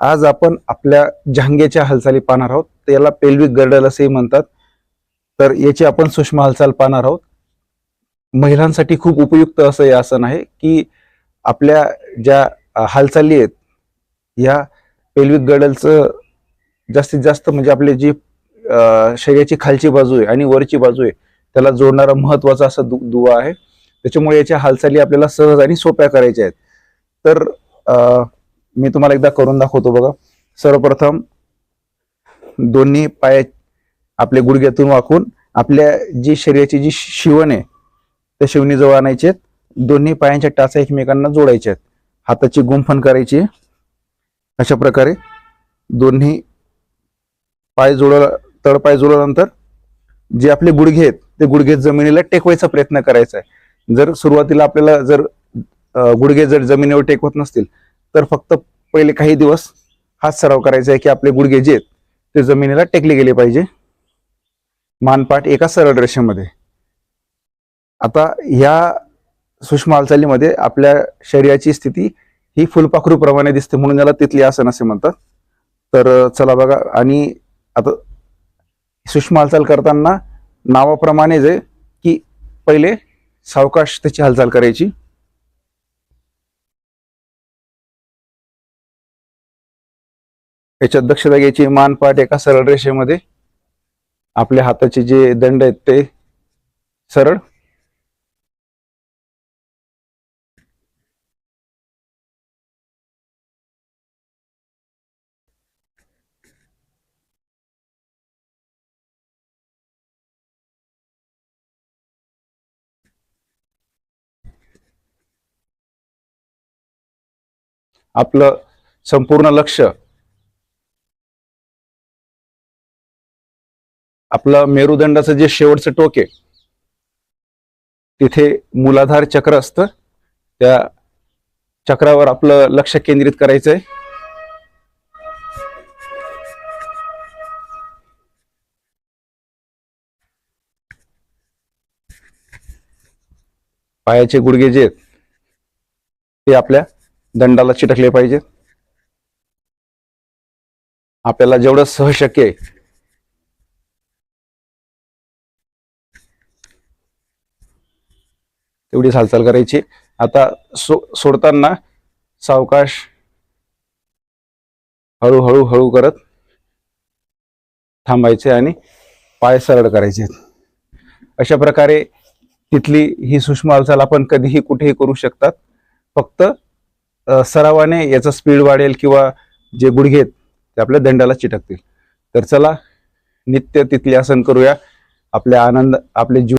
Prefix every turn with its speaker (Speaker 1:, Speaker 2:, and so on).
Speaker 1: आज आपण आपल्या जहांगेच्या हालचाली पाहणार आहोत. त्याला पेल्विक गर्डल असेही म्हणतात. तर याची आपण सूक्ष्म हालचाल पाहणार आहोत. महिलांसाठी खूप उपयुक्त असं हे आसन आहे की आपल्या ज्या हालचाली आहेत या पेल्विक गर्डलचं जास्तीत जास्त म्हणजे आपली जी शरीराची खालची बाजू आहे आणि वरची बाजू आहे त्याला जोडणारा महत्त्वाचा असा दु दुवा आहे. त्याच्यामुळे याच्या हालचाली आपल्याला सहज आणि सोप्या करायच्या आहेत. तर मी तुम्हाला एकदा करून दाखवतो बघा. सर्वप्रथम दोन्ही पाय आपले गुडघ्यातून वाकून आपल्या जी शरीराची जी शिवण आहे त्या शिवणीजवळ आणायचे आहेत. दोन्ही पायांच्या टाचा एकमेकांना जोडायच्या आहेत. हाताची गुंफण करायची आहे. अशा प्रकारे दोन्ही पाय जोडला तळपाय जोडल्यानंतर जे आपले गुडघे आहेत ते गुडघे जमिनीला टेकवायचा प्रयत्न करायचा आहे. जर सुरुवातीला आपल्याला जर गुडघे जर जमिनीवर टेकवत नसतील तर फक्त पहिले काही दिवस हाच सराव करायचा आहे की आपले गुडघे जे आहेत ते जमिनीला टेकले गेले पाहिजे. मानपाठ एका सरळ रेषेमध्ये. आता ह्या सूक्ष्म हालचालीमध्ये आपल्या शरीराची स्थिती ही फुलपाखरूप्रमाणे दिसते म्हणून याला तिथली आसन असे म्हणतात. तर चला बघा आणि आता सूक्ष्म हालचाल करताना नावाप्रमाणे जे की पहिले सावकाश त्याची हालचाल करायची. याच्यात दक्षता घ्यायची मानपाठ एका सरळ रेषेमध्ये. आपल्या हाताचे जे दंड आहेत ते सरळ. आपलं संपूर्ण लक्ष आपलं मेरुदंडाचं जे शेवटचं टोक आहे तिथे मुलाधार चक्र असतं. त्या चक्रावर आपलं लक्ष केंद्रित करायचंय. पायाचे गुडघे जे आहेत ते आपल्या दंडाला चिटकले पाहिजेत. आपल्याला जेवढं सहशक्य आहे तेवढीच हालचाल करायची. आता सो सोडताना सावकाश हळूहळू हळू करत थांबायचे आणि पाय सरळ करायचे. अशा प्रकारे तिथली ही सूक्ष्म हालचाल आपण कधीही कुठेही करू शकतात. फक्त सरावाने याचा स्पीड वाढेल किंवा जे गुडघे आहेत ते आपल्या दंडाला चिटकतील. तर चला नित्य तिथले आसन करूया. आपल्या आनंद आपले जीव